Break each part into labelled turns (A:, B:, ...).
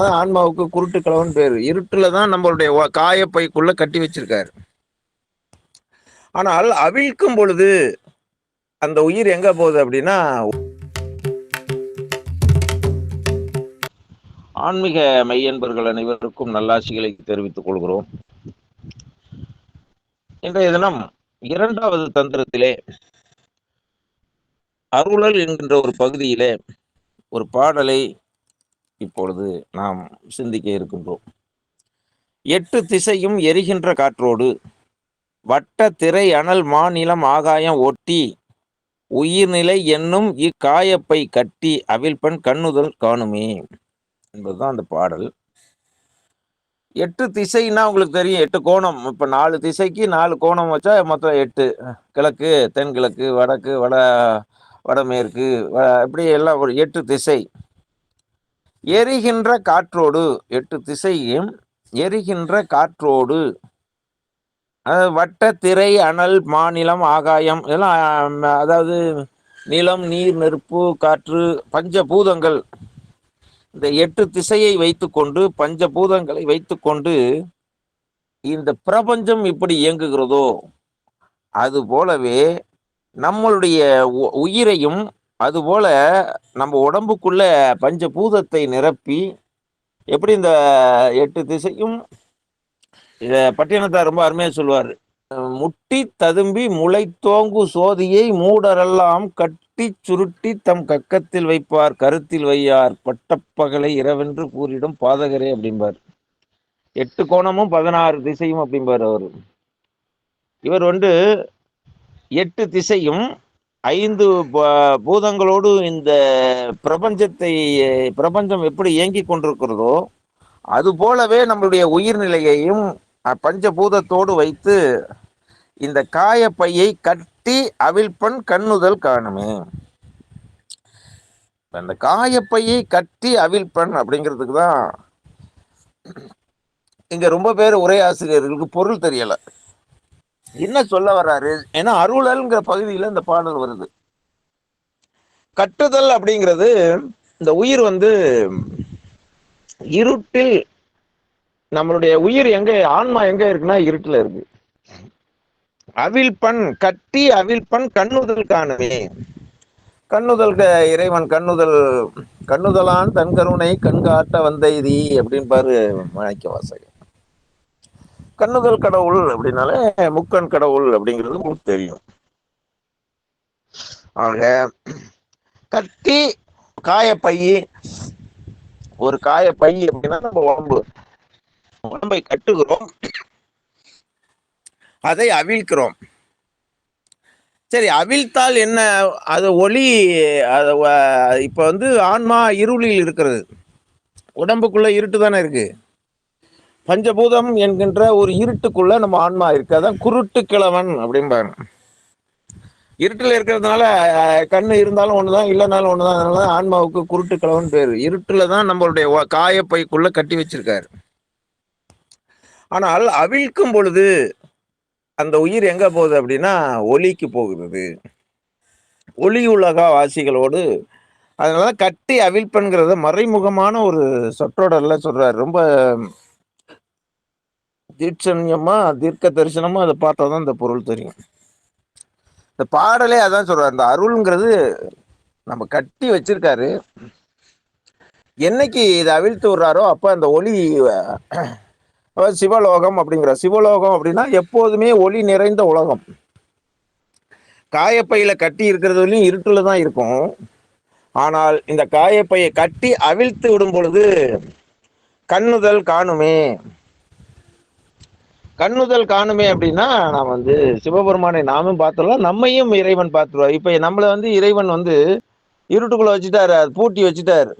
A: ஆன்மாவுக்கு குருட்டு கலவன் பேரு. இருட்டுல தான் நம்மளுடைய காயப்பைக்குள்ள கட்டி வச்சிருக்காரு. ஆனால் அவிழ்க்கும் பொழுது அந்த உயிர் எங்க போகுது அப்படின்னா ஆன்மீக மையன்பர்கள் அனைவருக்கும் நல்லாசிகளை தெரிவித்துக் கொள்கிறோம். இன்றைய தினம் இரண்டாவது தந்திரத்திலே அருளல் என்கின்ற ஒரு பகுதியிலே ஒரு பாடலை இப்பொழுது நாம் சிந்திக்க இருக்கின்றோம். எட்டு திசையும் எரிகின்ற காற்றோடு வட்ட திரை அனல் மாநிலம் ஆகாயம் ஒட்டி உயிர்நிலை என்னும் இக்காயப்பை கட்டி அவிழ்பன் கண்ணுதல் காணுமே என்பதுதான் அந்த பாடல். எட்டு திசைன்னா உங்களுக்கு தெரியும் எட்டு கோணம். இப்போ நாலு திசைக்கு நாலு கோணம் வச்சா மொத்தம் எட்டு. கிழக்கு தென்கிழக்கு வடக்கு வட வடமேற்கு இப்படி எல்லாம் ஒரு எட்டு திசை. எரிகின்ற காற்றோடு எட்டு திசையும் எரிகின்ற காற்றோடு. வட்ட திரை அனல் மாநிலம் ஆகாயம் இதெல்லாம் அதாவது நிலம் நீர் நெருப்பு காற்று பஞ்சபூதங்கள். இந்த எட்டு திசையை வைத்துக்கொண்டு பஞ்சபூதங்களை வைத்துக்கொண்டு இந்த பிரபஞ்சம் இப்படி இயங்குகிறதோ? அது போலவே நம்மளுடைய உயிரையும் அதுபோல நம்ம உடம்புக்குள்ள பஞ்சபூதத்தை நிரப்பி எப்படி இந்த எட்டு திசையும் இத பட்டினத்தார் ரொம்ப அருமையா சொல்லுவார். முட்டி ததும்பி முளை தோங்கு சோதியை மூடரெல்லாம் கட்டி சுருட்டி தம் கக்கத்தில் வைப்பார் கருத்தில் வையார் பட்டப்பகலை இரவென்று கூறிடும் பாதகரே அப்படிம்பார். எட்டு கோணமும் பதினாறு திசையும் அப்படிம்பார் அவர். இவர் வந்து எட்டு திசையும் ஐந்து பூதங்களோடு இந்த பிரபஞ்சத்தை பிரபஞ்சம் எப்படி இயங்கி கொண்டிருக்கிறதோ அது போலவே நம்மளுடைய உயிர்நிலையையும் பஞ்சபூதத்தோடு வைத்து இந்த காயப்பையை கட்டி அவிழ்ப்பன் கண்ணுதல் காணுமே. அந்த காயப்பையை கட்டி அவிழ்ப்பன் அப்படிங்கிறதுக்கு தான் இங்க ரொம்ப பேர் உரையாசிரியர்களுக்கு பொருள் தெரியலை. என்ன சொல்ல வர்றாரு? ஏன்னா அருளல்ங்கிற பகுதியில் இந்த பாடல் வருது. கட்டுதல் அப்படிங்கிறது இந்த உயிர் வந்து இருட்டில் நம்மளுடைய உயிர் எங்க ஆன்மா எங்க இருக்குன்னா இருட்டுல இருக்கு. அவிழ்பன் கட்டி அவிழ்பன் கண்ணுதல் காணவே கண்ணுதல் இறைவன் கண்ணுதல் கண்ணுதலான் தன் கருணை கண்காட்ட வந்த இது அப்படின்னு பாரு மணிக்க வாசகர் கண்ணுதல் கடவுள் அப்படின்னாலே முக்கண் கடவுள் அப்படிங்கிறது உங்களுக்கு தெரியும். ஆக கத்தி காயப்பையி ஒரு காயப்பை அப்படின்னா நம்ம உடம்பு. உடம்பை கட்டுகிறோம். அதை அவிழ்க்கிறோம். சரி அவிழ்த்தால் என்ன? அது ஒளி அது இப்போ வந்து ஆன்மா இருளில் இருக்கிறது. உடம்புக்குள்ள இருட்டு தானே இருக்கு? பஞ்சபூதம் என்கின்ற ஒரு இருட்டுக்குள்ள நம்ம ஆன்மா இருக்கு. அதான் குருட்டு கிழவன் அப்படிம்பாங்க. இருட்டில் இருக்கிறதுனால கண்ணு இருந்தாலும் ஒண்ணுதான் இல்லைனாலும் ஒண்ணுதான். அதனால ஆன்மாவுக்கு குருட்டு கிழவன் பேரு. இருட்டுல தான் நம்மளுடைய காயப்பைக்குள்ள கட்டி வச்சிருக்காரு. ஆனால் அவிழ்க்கும் பொழுது அந்த உயிர் எங்க போகுது அப்படின்னா ஒலிக்கு போகிறது ஒளி உலக வாசிகளோடு. அதனால கட்டி அவிழ்ப்புங்கிறத மறைமுகமான ஒரு சொற்றொடர்ல சொல்றாரு. ரொம்ப தீட்சண்யமா தீர்க்க தரிசனமா அதை பார்த்தா தான் இந்த பொருள் தெரியும். இந்த பாடலே அதான் சொல்றாரு. இந்த அருள்ங்கிறது நம்ம கட்டி வச்சிருக்காரு. என்னைக்கு இதை அவிழ்த்து விடுறாரோ அப்ப அந்த ஒளி சிவலோகம் அப்படிங்கிற சிவலோகம் அப்படின்னா எப்போதுமே ஒளி நிறைந்த உலகம். காயப்பையில கட்டி இருக்கிறதுலையும் இருட்டுல தான் இருக்கும். ஆனால் இந்த காயப்பையை கட்டி அவிழ்த்து விடும் பொழுது கண்ணுதல் காணுமே. கண்ணுதல் காணுமே அப்படின்னா நான் வந்து சிவபெருமானை நாமும் பார்த்துடலாம் நம்மையும் இறைவன் பார்த்துருவா இப்போ நம்மளை வந்து இறைவன் வந்து இருட்டுக்குள்ளே வச்சுட்டாரு அது பூட்டி வச்சுட்டாரு.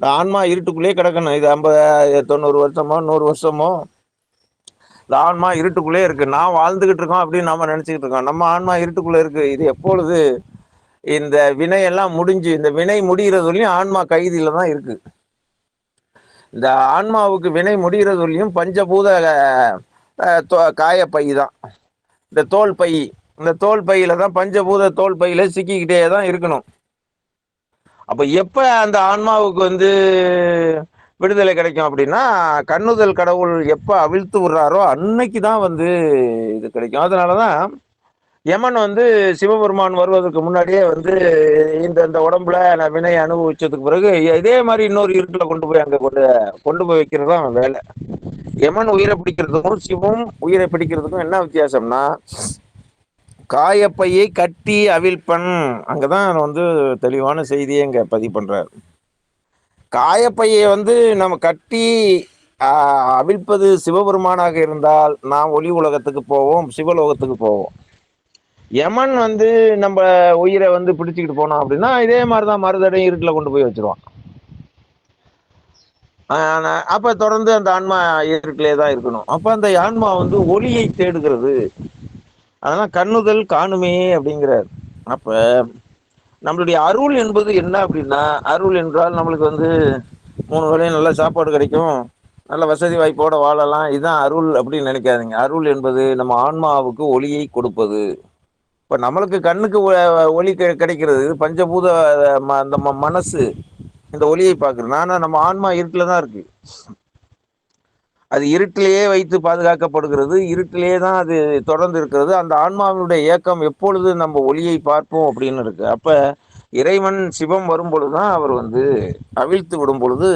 A: ஆன்மா இருட்டுக்குள்ளேயே கிடக்கணும். இது ஐம்பது தொண்ணூறு வருஷமோ நூறு வருஷமோ இந்த ஆன்மா இருட்டுக்குள்ளே இருக்கு. நான் வாழ்ந்துகிட்டு இருக்கோம் அப்படின்னு நம்ம நினச்சிக்கிட்டு இருக்கோம். நம்ம ஆன்மா இருட்டுக்குள்ளே இருக்கு. இது எப்பொழுது இந்த வினையெல்லாம் முடிஞ்சு இந்த வினை முடிகிறதுலையும் ஆன்மா கைதியில் தான் இருக்கு. இந்த ஆன்மாவுக்கு வினை முடிகிறதுலையும் பஞ்சபூத காய பை தான். இந்த தோல் பை இந்த தோல் பையில தான் பஞ்சபூத தோல் பையில சிக்கிக்கிட்டே தான் இருக்கணும். அப்ப எப்ப அந்த ஆன்மாவுக்கு வந்து விடுதலை கிடைக்கும் அப்படின்னா கண்ணுதல் கடவுள் எப்ப அவிழ்த்து விடுறாரோ அன்னைக்கு தான் வந்து இது கிடைக்கும். அதனாலதான் யமன் வந்து சிவபெருமான் வருவதற்கு முன்னாடியே வந்து இந்த இந்த உடம்புல நான் வினை அனுபவிச்சதுக்கு பிறகு இதே மாதிரி இன்னொரு இருட்டில் கொண்டு போய் அங்க கொண்டு கொண்டு போய் வைக்கிறது தான் வேலை. யமன் உயிரை பிடிக்கிறதுக்கும் சிவம் உயிரை பிடிக்கிறதுக்கும் என்ன வித்தியாசம்னா காயப்பையை கட்டி அவிழ்ப்பன். அங்கதான் வந்து தெளிவான செய்தியை இங்க பதிவு பண்றார். காயப்பையை வந்து நம்ம கட்டி அவிழ்ப்பது சிவபெருமானாக இருந்தால் நாம் ஒளி உலகத்துக்கு போவோம் சிவலோகத்துக்கு போவோம். யமன் வந்து நம்ம உயிரை வந்து பிடிச்சிக்கிட்டு போனோம் அப்படின்னா இதே மாதிரிதான் மருதடையும் இருட்டில் கொண்டு போய் வச்சிருவான். அப்ப தொடர்ந்து அந்த ஆன்மா இயற்கையிலே தான் இருக்கணும். அப்ப அந்த ஆன்மா வந்து ஒளியை தேடுகிறது. அதெல்லாம் கண்ணுதல் காணுமே அப்படிங்கிறார். அப்ப நம்மளுடைய அருள் என்பது என்ன அப்படின்னா அருள் என்றால் நம்மளுக்கு வந்து மூணு வேளையும் நல்ல சாப்பாடு கிடைக்கும். நல்ல வசதி வாய்ப்போட வாழலாம். இதுதான் அருள் அப்படின்னு நினைக்காதீங்க. அருள் என்பது நம்ம ஆன்மாவுக்கு ஒளியை கொடுப்பது. இப்போ நம்மளுக்கு கண்ணுக்கு ஒளி கிடைக்கிறது. பஞ்சபூத அந்த மனசு. இந்த ஒளியை பார்க்குறது ஆனால் நம்ம ஆன்மா இருட்டில் தான் இருக்கு. அது இருட்டிலேயே வைத்து பாதுகாக்கப்படுகிறது. இருட்டிலேயே தான் அது தொடர்ந்து இருக்கிறது. அந்த ஆன்மாவினுடைய இயக்கம் எப்பொழுது நம்ம ஒளியை பார்ப்போம் அப்படின்னு இருக்கு. அப்ப இறைவன் சிவம் வரும் பொழுதுதான் அவர் வந்து அவிழ்த்து விடும் பொழுது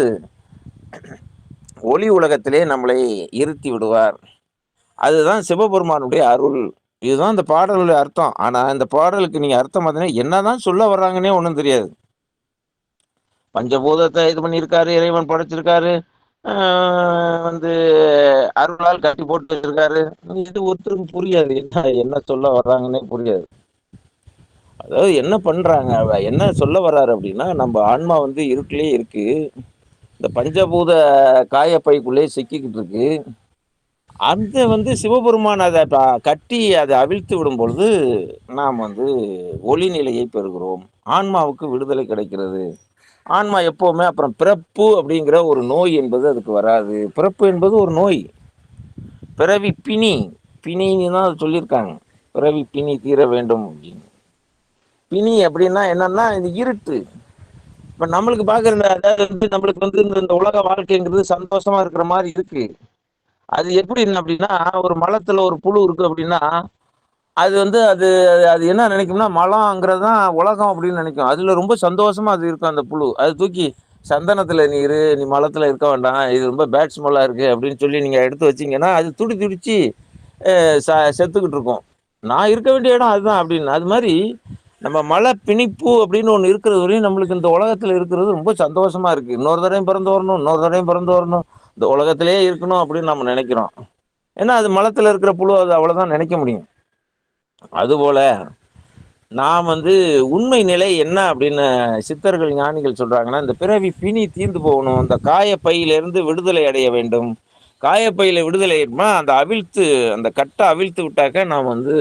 A: ஒளி உலகத்திலே நம்மளை இருத்தி விடுவார். அதுதான் சிவபெருமானுடைய அருள். இதுதான் இந்த பாடலுடைய அர்த்தம். ஆனா இந்த பாடலுக்கு நீங்க அர்த்தம் பார்த்தீங்கன்னா என்னதான் சொல்ல வர்றாங்கன்னே ஒன்றும் தெரியாது. பஞ்சபூதத்தை இது பண்ணியிருக்காரு இறைவன் படைச்சிருக்காரு வந்து அருளால் கட்டி போட்டு வச்சிருக்காரு இது ஒருத்தருக்கும் புரியாது. என்ன என்ன சொல்ல வர்றாங்கன்னே புரியாது. அதாவது என்ன பண்றாங்க? என்ன சொல்ல வர்றாரு அப்படின்னா நம்ம ஆன்மா வந்து இருட்டிலே இருக்கு. இந்த பஞ்சபூத காயப்பைக்குள்ளே சிக்கிக்கிட்டு இருக்கு. அந்த வந்து சிவபெருமான் அதை கட்டி அதை அவிழ்த்து விடும் பொழுது நாம் வந்து ஒளி நிலையை பெறுகிறோம். ஆன்மாவுக்கு விடுதலை கிடைக்கிறது. ஆன்மா எப்போவுமே அப்புறம் பிறப்பு அப்படிங்கிற ஒரு நோய் என்பது அதுக்கு வராது. பிறப்பு என்பது ஒரு நோய். பிறவி பிணி. பிணின்னு தான் அது சொல்லியிருக்காங்க. பிறவி பிணி தீர வேண்டும் அப்படின்னு. பிணி அப்படின்னா என்னன்னா இது இருட்டு. இப்போ நம்மளுக்கு பார்க்குற அதாவது வந்து நம்மளுக்கு வந்து இந்த உலக வாழ்க்கைங்கிறது சந்தோஷமா இருக்கிற மாதிரி இருக்கு. அது எப்படி அப்படின்னா ஒரு மலத்துல ஒரு புழு இருக்கு அப்படின்னா அது வந்து அது அது என்ன நினைக்கும்னா மலம்ங்கிறது தான் உலகம் அப்படின்னு நினைக்கும். அதில் ரொம்ப சந்தோஷமாக அது இருக்கும் அந்த புழு. அது தூக்கி சந்தனத்தில் நீ இரு நீ மலத்தில் இருக்க வேண்டாம் இது ரொம்ப பேட் ஸ்மெல்லாக இருக்குது அப்படின்னு சொல்லி நீங்கள் எடுத்து வச்சிங்கன்னா அது துடி துடிச்சு செத்துக்கிட்டு இருக்கும். நான் இருக்க வேண்டிய இடம் அதுதான் அப்படின்னு. அது மாதிரி நம்ம மலை பிணிப்பு அப்படின்னு ஒன்று இருக்கிறது வரையும் நம்மளுக்கு இந்த உலகத்தில் இருக்கிறது ரொம்ப சந்தோஷமாக இருக்குது இன்னொரு தடையும் பிறந்து வரணும் இன்னொரு தடையும் பிறந்து வரணும். இந்த உலகத்திலே இருக்கணும் அப்படின்னு நம்ம நினைக்கிறோம். ஏன்னா அது மலத்தில் இருக்கிற புழு அது அவ்வளோதான் நினைக்க முடியும். அதுபோல நாம் வந்து உண்மை நிலை என்ன அப்படின்னு சித்தர்கள் ஞானிகள் சொல்றாங்கன்னா இந்த பிறவி பிணி தீர்ந்து போகணும். இந்த காயப்பையிலிருந்து விடுதலை அடைய வேண்டும். காயப்பையில விடுதலை அந்த அவிழ்த்து அந்த கட்டை அவிழ்த்து விட்டாக்க நாம் வந்து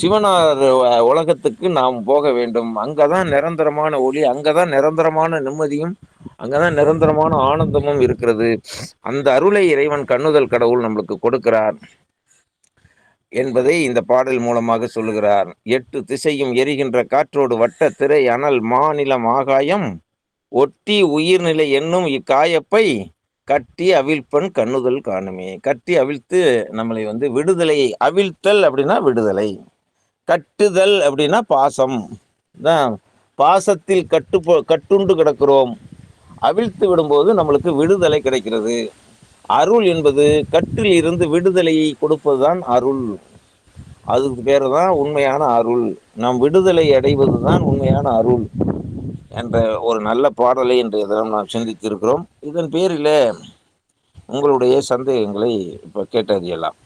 A: சிவனார் உலகத்துக்கு நாம் போக வேண்டும். அங்கதான் நிரந்தரமான ஒளி அங்கதான் நிரந்தரமான நிம்மதியும் அங்கதான் நிரந்தரமான ஆனந்தமும் இருக்கிறது. அந்த அருளை இறைவன் கண்ணுதல் கடவுள் நம்மளுக்கு கொடுக்கிறார். என்பதை இந்த பாடல் மூலமாக சொல்லுகிறார். எட்டு திசையும் எரிகின்ற காற்றோடு வட்ட திரை அனல் மாநிலம் ஆகாயம் ஒட்டி உயிர்நிலை என்னும் இக்காயப்பை கட்டி அவிழ்ப்பன் கண்ணுதல் காணுமே. கட்டி அவிழ்த்து நம்மளை வந்து விடுதலை அவிழ்த்தல் அப்படின்னா விடுதலை. கட்டுதல் அப்படின்னா பாசம். தான் பாசத்தில் கட்டு கட்டுண்டு கிடக்கிறோம். அவிழ்த்து விடும்போது நம்மளுக்கு விடுதலை கிடைக்கிறது. அருள் என்பது கட்டில் இருந்து விடுதலையை கொடுப்பதுதான் அருள். அதுக்கு பேர் தான் உண்மையான அருள். நாம் விடுதலை அடைவது தான் உண்மையான அருள் என்ற ஒரு நல்ல பாடலை இன்றைய தினம் நாம் சிந்தித்திருக்கிறோம். இதன் பேரில் உங்களுடைய சந்தேகங்களை இப்போ கேட்டறியலாம்.